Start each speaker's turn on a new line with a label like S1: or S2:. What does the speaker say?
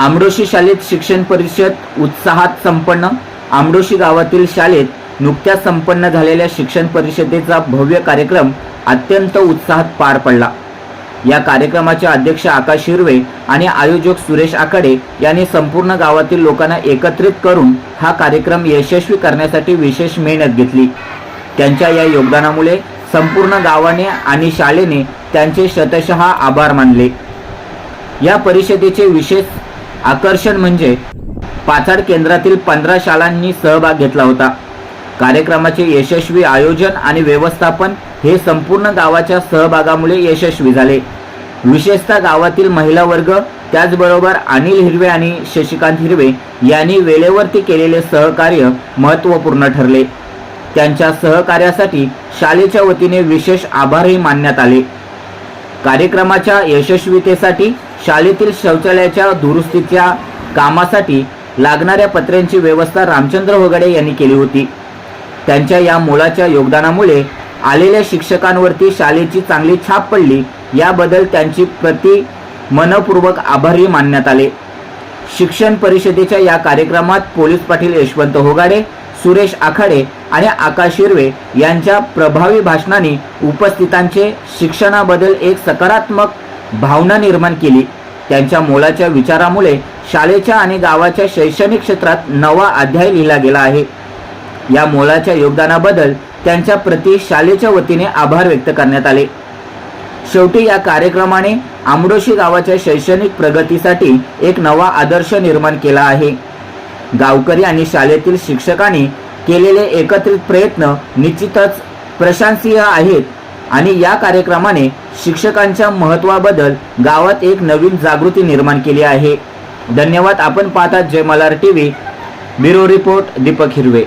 S1: आमरोशी शाळेत शिक्षण परिषद उत्साहात संपन्न. आमरोशी गावातील शाळेत नुकत्याच संपन्न झालेल्या शिक्षण परिषदेचा भव्य कार्यक्रम अत्यंत उत्साहात पार पडला. या कार्यक्रमाचे अध्यक्ष आकाश हिरवे आणि आयोजक सुरेश आकडे यांनी संपूर्ण गावातील लोकांना एकत्रित करून हा कार्यक्रम यशस्वी करण्यासाठी विशेष मेहनत घेतली. त्यांच्या या योगदानामुळे संपूर्ण गावाने आणि शाळेने त्यांचे शतशः आभार मानले. या परिषदेचे विशेष आकर्षण म्हणजे पाचाड केंद्रातील पंधरा शाळांनी सहभाग घेतला होता. कार्यक्रमाचे यशस्वी आयोजन आणि व्यवस्थापन हे संपूर्ण गावाच्या सहभागामुळे यशस्वी झाले. विशेषतः गावातील महिला वर्ग त्याचबरोबर अनिल हिरवे आणि शशिकांत हिरवे यांनी वेळेवरती केलेले सहकार्य महत्त्वपूर्ण ठरले. त्यांच्या सहकार्यासाठी शाळेच्या वतीने विशेष आभारही मानण्यात आले. कार्यक्रमाच्या यशस्वीतेसाठी शाळेतील शौचालयाच्या दुरुस्तीच्या कामासाठी लागणाऱ्या पत्र्यांची व्यवस्था रामचंद्र होगडे यांनी केली होती. त्यांच्या या मोलाच्या योगदानामुळे आलेल्या शिक्षकांवरती शाळेची चांगली छाप पडली. याबद्दल त्यांची प्रति मनपूर्वक आभारही मानण्यात आले. शिक्षण परिषदेच्या या कार्यक्रमात पोलीस पाटील यशवंत होगाडे सुरेश आखाडे आणि आकाश हिरवे यांच्या प्रभावी भाषणाने उपस्थितांचे शिक्षणाबद्दल एक सकारात्मक भावना निर्माण केली. त्यांच्या मोलाच्या विचारामुळे शाळेच्या आणि गावाच्या शैक्षणिक क्षेत्रात नवा अध्याय लिहिला गेला आहे. या मोलाच्या योगदानाबद्दल त्यांच्या प्रति शाळेच्या वतीने आभार व्यक्त करण्यात आले. शेवटी या कार्यक्रमाने आमडोशी गावाच्या शैक्षणिक प्रगतीसाठी एक नवा आदर्श निर्माण केला आहे. गावकरी आणि शाळेतील शिक्षकांनी केलेले एकत्रित प्रयत्न निश्चितच प्रशंसीय आहेत आणि या कार्यक्रमाने शिक्षकांच्या महत्त्वाबद्दल गावात एक नवीन जागृती निर्माण केली आहे. धन्यवाद. आपण पाहतात Jaymalhar T V bureau report Deepak Hirve.